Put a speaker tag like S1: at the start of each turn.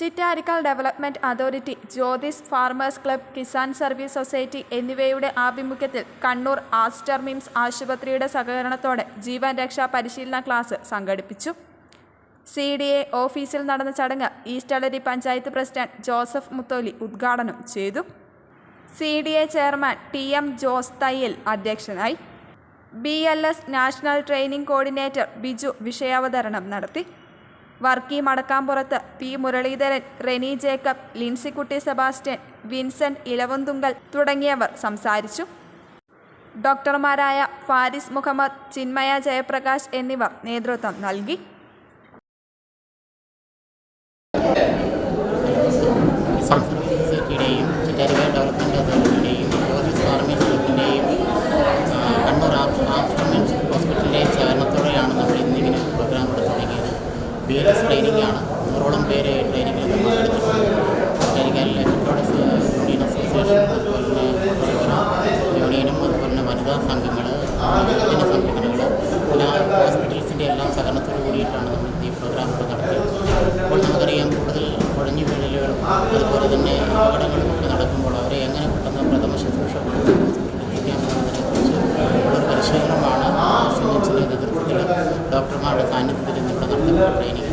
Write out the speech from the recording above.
S1: Chittarikkal development authority Jyothis farmers club Kisan service society എന്നിവയുടെ ആഭിമുഖ്യത്തിൽ Kannur Aster MIMS ആശുപത്രിയുടെ സഹകരണത്തോടെ ജീവൻ രക്ഷാ പരിശീലന ക്ലാസ് സംഘടിപ്പിച്ചു. സി ഡി എ ഓഫീസിൽ നടന്ന ചടങ്ങ് ഈസ്റ്റളരി പഞ്ചായത്ത് പ്രസിഡന്റ് ജോസഫ് മുത്തോലി ഉദ്ഘാടനം ചെയ്തു. C D A chairman T M Jose Thayyil അധ്യക്ഷനായി. B L S national training coordinator Biju വിഷയാവതരണം നടത്തി. വർക്കി മടക്കാമ്പുറത്ത് പി മുരളീധരൻ റെനി ജേക്കബ് ലിൻസിക്കുട്ടി സെബാസ്റ്റ്യൻ വിൻസെന്റ് ഇലവന്തുങ്കൽ തുടങ്ങിയവർ സംസാരിച്ചു. ഡോക്ടർമാരായ ഫാരിസ് മുഹമ്മദ് ചിന്മയ ജയപ്രകാശ് എന്നിവർ നേതൃത്വം നൽകി.
S2: ബി എൽ എസ് ട്രെയിനിങ് ആണ് നൂറോളം പേര് ട്രെയിനിങ്ങിൽ പങ്കെടുത്തിട്ടുണ്ട് ചിറ്റാരിക്കാലിലെ എംപ്ലോയീസ് യൂണിയൻ അസോസിയേഷൻ അതുപോലെ തന്നെ യൂണിയനും അതുപോലെ തന്നെ വനിതാ സംഘങ്ങൾ ജനസംഘടനകൾ എല്ലാ ഡോക്ടർമാരുടെ സാന്നിധ്യത്തിൽ ഇന്നിവിടെ നടത്തുന്ന ട്രെയിനിങ്